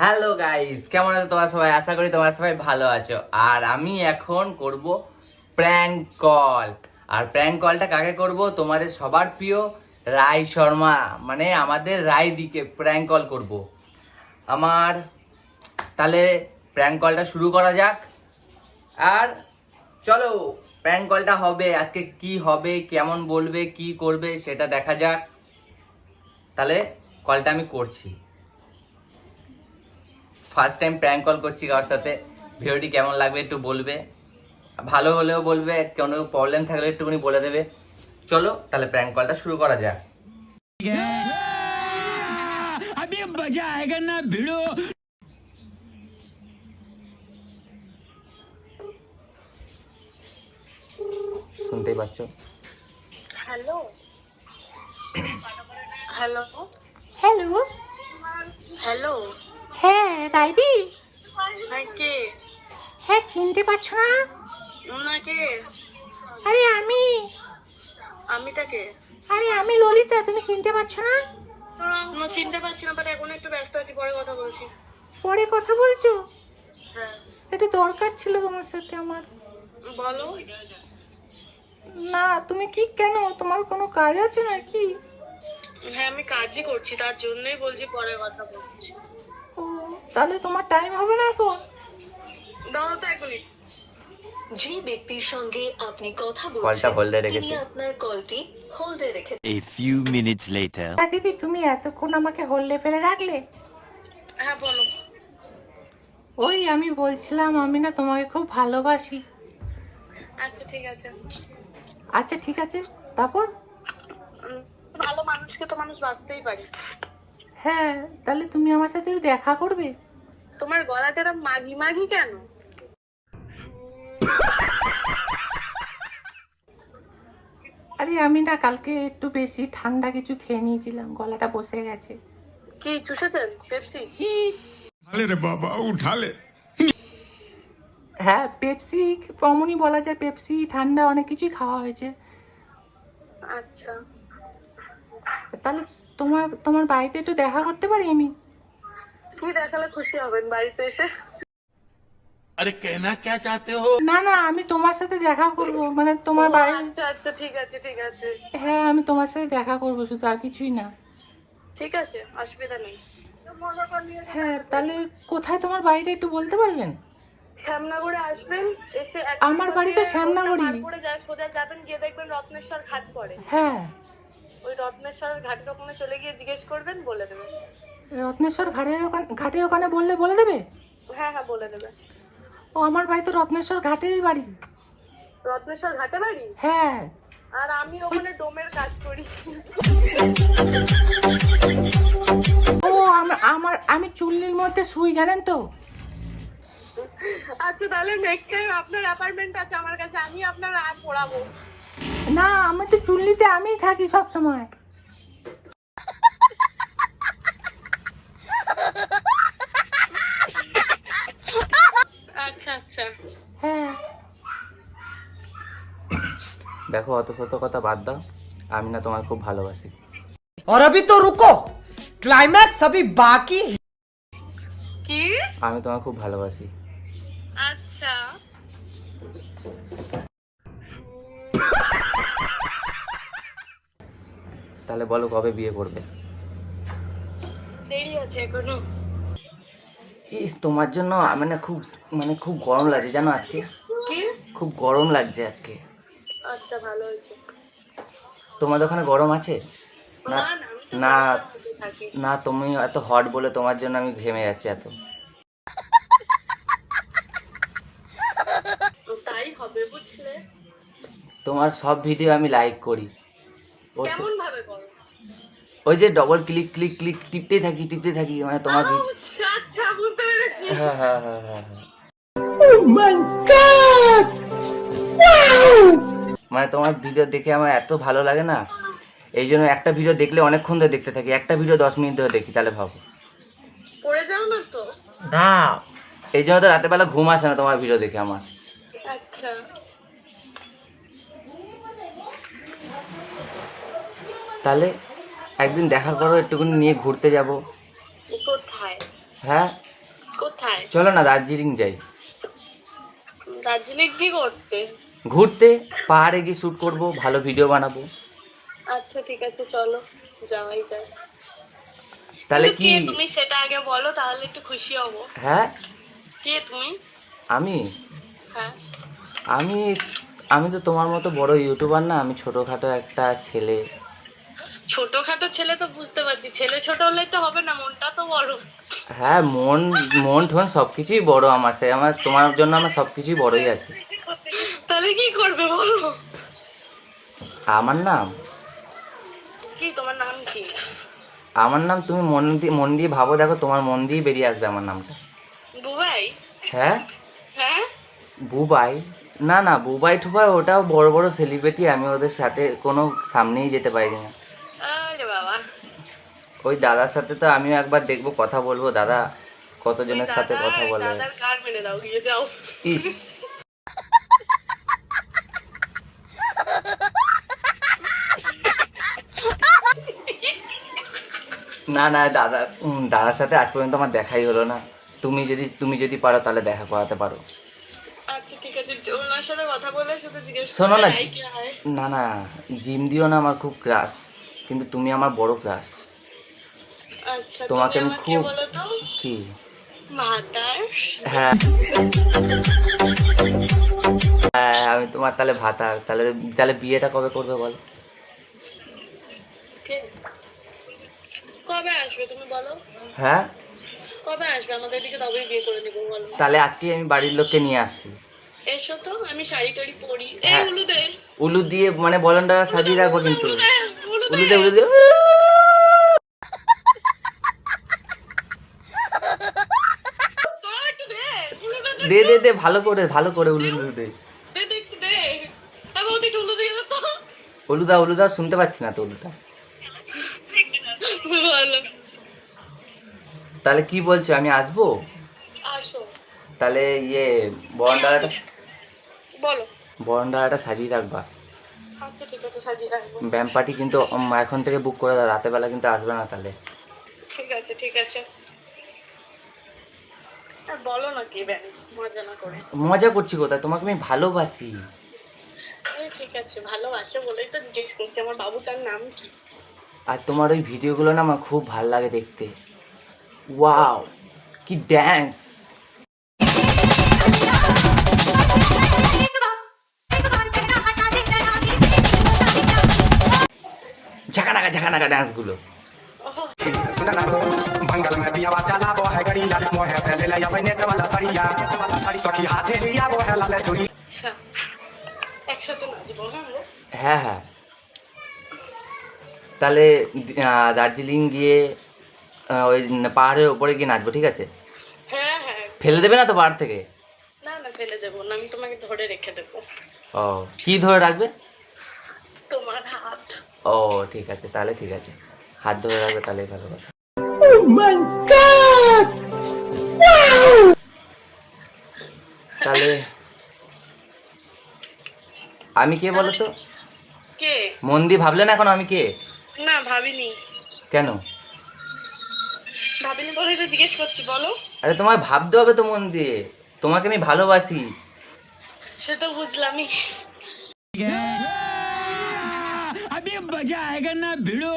Hello guys কেমন আছো তোমরা সবাই? আশা করি তোমরা সবাই ভালো আছো। আর আমি এখন করব প্র্যাঙ্ক কল আর প্র্যাঙ্ক কলটা কাকে করব? তোমাদের সবার প্রিয় রায় শর্মা মানে আমাদের রায় দিকে প্র্যাঙ্ক কল করব। আমার, তাহলে প্র্যাঙ্ক কলটা শুরু করা যাক। আর চলো প্র্যাঙ্ক কলটা হবে। আজকে কি হবে, কেমন বলবে, কি করবে, সেটা দেখা যাক। তাহলে কলটা আমি করছি। ফার্স্ট টাইম প্র্যাঙ্ক কল করছি কার সাথে। ভিডিওটি কেমন লাগবে একটু বলবে। ভালো হলেও বলবে কোনো প্রবলেম থাকলে একটুখানি বলে দেবে। চলো তাহলে প্র্যাঙ্ক কলটা শুরু করা যাক। শুনতেই পাচ্ছ? হ্যালো হ্যালো হ্যালো হ্যালো হ্যাঁ রাইদি হ্যাঁ কে চিনতে পারছ না? ওনাকে আরে আমি। আমিটাকে? আরে আমি ললিতা তুমি চিনতে পারছ না? চিনতে পারছি না বাট এখন একটু ব্যস্ত আছি পরে কথা বলছি। পরে কথা বলছো? হ্যাঁ। একটু দরকার ছিল তোমার সাথে আমার। বলো। না তুমি কি কেন? তোমার কোনো কাজ আছে নাকি? হ্যাঁ আমি কাজই করছি তার জন্যই বলছি পরে কথা বলছি। তাহলে তোমার টাইম হবে না এখন? দাঁড়াও তো এক মিনিট। যে ব্যক্তির সঙ্গে আপনি কথা কলটা বলছেন হোল্ডে তিনি রেখেছি। আপনার কলটি হোল্ডে রেখে A few minutes later. তা দিদি তুমি এতক্ষণ আমাকে হল্লে ফেলে রাখলে? হ্যাঁ বলো। ওই আমি বলছিলাম আমি না তোমাকে খুব ভালোবাসি। আচ্ছা ঠিক আছে। আচ্ছা ঠিক আছে। তারপর? ভালো মানুষকে তো মানুষ বাঁচতেই পারে। হ্যাঁ তাহলে তুমি আমার সাথে দেখা করবে? তোমার গলা কেন মাগি মাগি কেন? আরে আমি না কালকে একটু বেশি ঠান্ডা কিছু খেয়ে নিয়েছিলাম গলাটা বসে গেছে। কি চুষেছেন? পেপসি? ইস। রে বাবা উঠালে। হ্যাঁ পেপসি কমনই বলা যায় পেপসি ঠান্ডা অনেক কিছুই খাওয়া হয়েছে। আচ্ছা। তাহলে তোমার তোমার বাড়িতে একটু দেখা করতে পারি আমি? তুমি দেখালে খুশি হবেন বাড়িতে এসে। আরে কেনা কে চাতে হো? না না আমি তোমার সাথে দেখা করব। মানে তোমার বাড়ি আচ্ছা আচ্ছা ঠিক আছে ঠিক আছে। হ্যাঁ আমি তোমার সাথে দেখা করব শুধু আর কিছুই না। ঠিক আছে অসুবিধা নেই। হ্যাঁ তাহলে কোথায় তোমার বাড়িটা একটু বলতে পারবেন? শ্যামনগরে আসবেন এসে আমার বাড়ি তো শ্যামনগরই। পড়ে শ্যামনগরে সোজা যাবেন গিয়ে দেখবেন রত্নেশ্বর ঘাট পড়ে। হ্যাঁ। ওই রত্নেশ্বর ঘাটের ওখানে চলে গিয়ে জিজ্ঞেস করবেন বলে দেবে। রত্নেশ্বর ঘাটের ওখানে ঘাটের ওখানে বললে বলে দেবে? হ্যাঁ হ্যাঁ বলে দেবে। ও আমার বাড়ি তো রত্নেশ্বর ঘাটেরই বাড়ি। রত্নেশ্বর ঘাটে বাড়ি? হ্যাঁ। আর আমি ওখানে ডোমের কাজ করি। ও আমার আমার আমি চুল্লির মধ্যে শুই জানেন তো? আচ্ছা তাহলে নেক্সট টাইম আপনার অ্যাপার্টমেন্ট আছে আমার কাছে আমি আপনার আর পড়াবো। না আমি তো চুল্লিতে আমিই থাকি সব সময় আচ্ছা আচ্ছা হ্যাঁ দেখো অত শত কথা বাদ দাও আমি না তোমায় খুব ভালোবাসি और अभी तो रुको क्लाइमैक्स अभी बाकी है কি আমি তোমায় খুব ভালোবাসি আচ্ছা তাহলে বলো কবে বিয়ে করবে? দেরি আছে এখনও। ইস তোমার জন্য মানে খুব মানে খুব গরম লাগছে জানো আজকে? কি? খুব গরম লাগছে আজকে। আচ্ছা ভালো হয়েছে। তোমাদের ওখানে গরম আছে? না না, না তুমি এত হট বলে তোমার জন্য আমি ঘেমে যাচ্ছি এত। তাই হবে বুঝলে? তোমার সব ভিডিও আমি লাইক করি। কেমন ভাবে করো? ওই যে ডবল ক্লিক ক্লিক ক্লিক টিপতেই থাকি টিপতেই থাকি মানে তোমার ভি- আচ্ছা, বুঝতে পেরেছি। হ্যাঁ হ্যাঁ হ্যাঁ হ্যাঁ হ্যাঁ। মানে তোমার ভিডিও দেখে আমার এত ভালো লাগে না? এই জন্য একটা ভিডিও দেখলে অনেকক্ষণ ধরে দেখতে থাকি একটা ভিডিও দশ মিনিট ধরে দেখি তাহলে ভাবো। পড়ে যাও না তো? না। এই জন্য তো রাতের বেলা ঘুম আসে না তোমার ভিডিও দেখে আমার। আচ্ছা। তাহলে একদিন দেখা করো একটুখানি নিয়ে ঘুরতে যাব। কোথায়? হ্যাঁ? কোথায়? চলো না দার্জিলিং যাই। দার্জিলিং কি করতে? ঘুরতে পাহাড়ে গিয়ে শ্যুট করব ভালো ভিডিও বানাবো। আচ্ছা ঠিক আছে চলো যাওয়াই যায় তাহলে কি তুমি সেটা আগে বলো তাহলে একটু খুশি হব। হ্যাঁ? কে তুমি? আমি? হ্যাঁ। আমি আমি তো তোমার মতো বড় ইউটিউবার না আমি ছোটোখাটো একটা ছেলে। ছোটখাটো ছেলে তো বুঝতে পারছি। ছেলে ছোট হলে তো হবে না মনটা তো বড়। হ্যাঁ মন মন ঠন সব কিছুই বড় আমার সে আমার তোমার জন্য আমার সব কিছুই বড়ই আছে। তাহলে কি করবে বলো? আমার নাম? কি তোমার নাম কি? আমার নাম তুমি মন দিয়ে মন দিয়ে ভাবো দেখো তোমার মন দিয়ে বেরিয়ে আসবে আমার নামটা। বুবাই? হ্যাঁ? হ্যাঁ? বুবাই? না না বুবাই টুবাই ওটাও বড় বড় সেলিব্রিটি আমি ওদের সাথে কোনো সামনেই যেতে পারি না ওই দাদার সাথে তো আমিও একবার দেখব কথা বলব। দাদা কতজনের সাথে কথা বলে? ইস। না না দাদা দাদার সাথে আজ পর্যন্ত আমার দেখাই হলো না। তুমি যদি তুমি যদি পারো তাহলে দেখা করাতে পারো। আচ্ছা শোনো না? না না জিম দিও না আমার খুব ক্রাশ কিন্তু তুমি আমার বড় ক্রাশ তোমাকে আমি খুব- কি? হ্যাঁ। হ্যাঁ আমি তোমার তাহলে ভাতা তাহলে তাহলে বিয়েটা কবে করবে বলো? কবে আসবে তুমি বলো? হ্যাঁ? কবে আসবে? আমাদের তবেই বিয়ে করে নিবো বলো। তাহলে আজকেই আমি বাড়ির লোককে নিয়ে আসছি। এসো তো আমি শাড়ি টাড়ি পরি। এই হ্যাঁ। উলু দে উলু দিয়ে মানে বলনটা সাজিয়ে রাখব কিন্তু। উলু দে, উলু দে দিয়ে উলু দিয়ে তোরা একটু দে উলু দে, দে দে ভালো করে ভালো করে উলু দে। উলুদা উলুদা শুনতে পাচ্ছি না তো বলো তাহলে কি বলছো আমি আসব? তাহলে ইয়ে বরণডালাটা বলো। বরণডালাটা সাজিয়ে রাখবা। আচ্ছা ঠিক আছে সাজিয়ে রাখব। ব্যাম পার্টি কিন্তু এখন থেকে বুক করে দাও রাতের বেলা কিন্তু আসবে না তাহলে। ঠিক আছে ঠিক আছে। বলো না কি মজা না করে। মজা করছি কোথায়? তোমাকে আমি ভালোবাসি। ঠিক আছে ভালোবাসো বলেই তো জিজ্ঞেস করছি আমার বাবুটার নাম কি? আর তোমার ওই ভিডিওগুলো না আমার খুব ভালো লাগে দেখতে। ওয়াও কি ড্যান্স ঝাঁকানাকা ঝাঁকানাকা ডান্সগুলো बंगल में भी आवाज चला वो है गड़िया मोहे से ले लिया अपने नेट वाला सड़िया सखी हाथे लिया वो है लाले चुरी আচ্ছা একসাথে নাচবো হ্যাঁ আমরা? হ্যাঁ হ্যাঁ তাহলে আহ, দার্জিলিং গিয়ে আহ, ওই পাহাড়ের ওপরে গিয়ে নাচবো ঠিক আছে হ্যাঁ হ্যাঁ ফেলে দেবে না তো পাহাড় থেকে না না ফেলে দেবো না আমি তোমাকে ধরে রেখে দেবো ও কি ধরে রাখবে তোমার হাত ও ঠিক আছে তাহলে ঠিক আছে হাত ধরে রাখবে তাহলে ভালো কথা তাহলে আমি কে বলো তো কে মন দিয়ে ভাবলে না এখন আমি কে না ভাবিনি কেন ভাবিনি বলেই তো জিজ্ঞেস করছি বলো আরে তোমায় ভাবতে হবে তো মন দিয়ে তোমাকে আমি ভালোবাসি সে তো বুঝলামই अभी मजा आएगा ना भिड़ो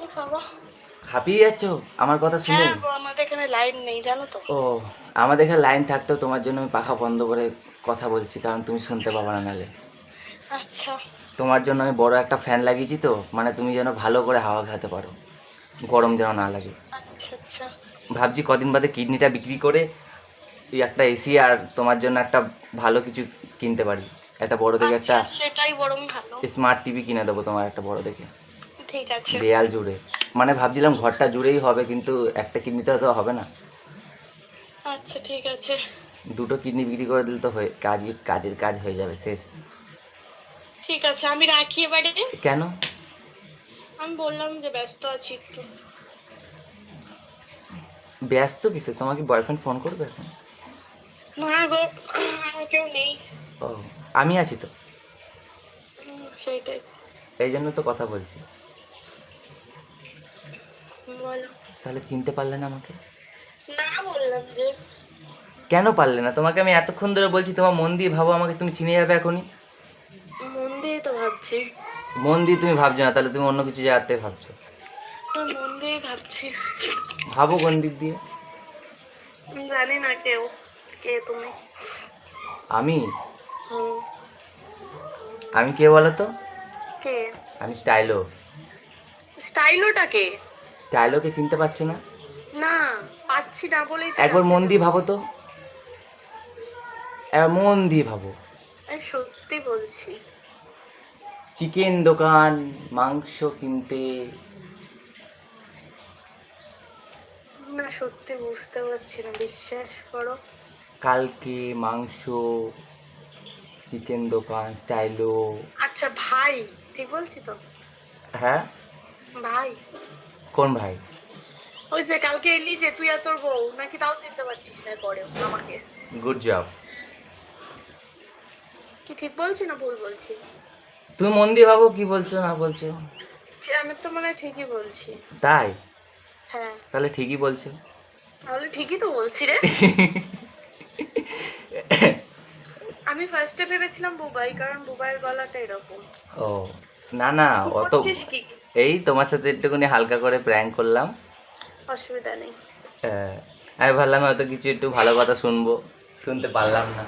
ও বাবা হাঁপিয়ে যাচ্ছ আমার কথা শুনে? হ্যাঁ আমাদের এখানে লাইন নেই জানো তো। ও আমাদের এখানে লাইন থাকতেও তোমার জন্য আমি পাখা বন্ধ করে কথা বলছি কারণ তুমি শুনতে পাবো না নালে। আচ্ছা। তোমার জন্য আমি বড় একটা ফ্যান লাগিয়েছি তো মানে তুমি যেন ভালো করে হাওয়া খেতে পারো। গরম যেন না লাগে। আচ্ছা আচ্ছা। ভাবছি কদিন বাদে কিডনিটা বিক্রি করে এই একটা এসি আর তোমার জন্য একটা ভালো কিছু কিনতে পারি। একটা বড় দেখে একটা আচ্ছা, সেটাই বরং ভালো। স্মার্ট টিভি কিনে দেবো তোমার একটা বড় দেখে। ঠিক আছে। দেয়াল জুড়ে। মানে ভাবছিলাম ঘরটা জুড়েই হবে কিন্তু একটা কিডনিতে তো হবে না। আচ্ছা ঠিক আছে। দুটো কিডনি বিক্রি করে দিলে তো হয়ে কাজ কাজের কাজ হয়ে যাবে শেষ। ঠিক আছে আমি রাখি এবারে। কেন? আমি বললাম যে ব্যস্ত আছি একটু। ব্যস্ত কিসে? তোমাকে বয়ফ্রেন্ড ফোন করবে এখন? না গো কেউ নেই। ও আমি আছি তো। সেইটাই। এই জন্য তো কথা বলছি। বলো। তাহলে চিনতে পারলে না আমাকে? না বললাম যে। কেন পারলে না? তোমাকে আমি এতক্ষণ ধরে বলছি তোমার মন দিয়ে ভাবো আমাকে তুমি চিনে যাবে এখনই। মন দিয়ে তো ভাবছি। মন দিয়ে তুমি ভাবছ না তাহলে তুমি অন্য কিছু জায়গাতে ভাবছ। মন দিয়ে ভাবছি। ভাবো কোন দিক দিয়ে? জানি না কেউ কে তুমি। আমি? আমি কে বলো তো? কে? আমি স্টাইলো। স্টাইলোটা কে? স্টাইলোকে চিনতে পারছ না? না পাচ্ছি না বলেই একবার মন দিয়ে ভাবো তো। একবার মন দিয়ে ভাবো। সত্যি বলছি। চিকেন দোকান মাংস কিনতে। না সত্যি বুঝতে পারছি না বিশ্বাস করো। কালকে মাংস চিকেন দোকান স্টাইলো আচ্ছা ভাই ঠিক বলছি তো? হ্যাঁ? ভাই। কোন ভাই? ওই যে কালকে এলি যে তুই আর তোর বউ নাকি তাও চিনতে পারছিস না পরে আমাকে। গুড জব কি ঠিক বলছি না ভুল বলছি? তুমি মন দিয়ে ভাবো কি বলছো না বলছো। আমি তো মনে হয় ঠিকই বলছি। তাই? হ্যাঁ। তাহলে ঠিকই বলছো। তাহলে ঠিকই তো বলছি রে। আমি ফার্স্টে ভেবেছিলাম বুবাই কারণ বুবাইয়ের গলাটা এরকম। ও না না অত করছিস কি? এই তোমার সাথে একটুখানি হালকা করে প্র্যাঙ্ক করলাম। অসুবিধা নেই। হ্যাঁ, আমি ভাবলাম হয়তো কিছু একটু ভালো কথা শুনব শুনতে পারলাম না।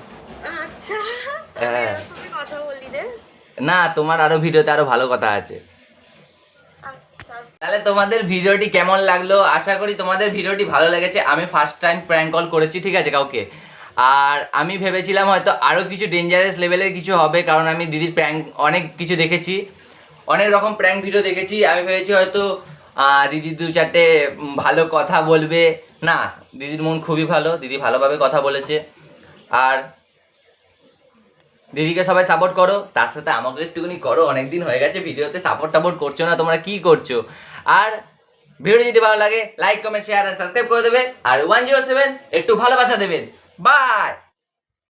আচ্ছা হ্যাঁ। কথা বলি রে। না তোমার আরও ভিডিওতে আরও ভালো কথা আছে। আচ্ছা। তাহলে তোমাদের ভিডিওটি কেমন লাগল? আশা করি তোমাদের ভিডিওটি ভালো লেগেছে। আমি ফার্স্ট টাইম প্র্যাঙ্ক কল করেছি ঠিক আছে কাউকে? আর আমি ভেবেছিলাম হয়তো আরও কিছু ডেঞ্জারাস লেভেলের কিছু হবে কারণ আমি দিদির প্র্যাঙ্ক অনেক কিছু দেখেছি। অনেক রকম প্র্যাঙ্ক ভিডিও দেখেছি। আমি ভেবেছি হয়তো দিদি দু চারটে ভালো কথা বলবে। না, দিদির মন খুবই ভালো। দিদি ভালোভাবে কথা বলেছে। আর দিদিকে সবাই সাপোর্ট করো। তার সাথে আমাকে একটুখানি করো। অনেকদিন হয়ে গেছে ভিডিওতে সাপোর্ট টাপোর্ট করছ না, তোমরা কি করছ? আর ভিডিও যদি ভালো লাগে লাইক কমেন্ট শেয়ার আর সাবস্ক্রাইব করে দেবে। আর ওয়ান জিরো সেভেন একটু ভালোবাসা দেবেন। বাই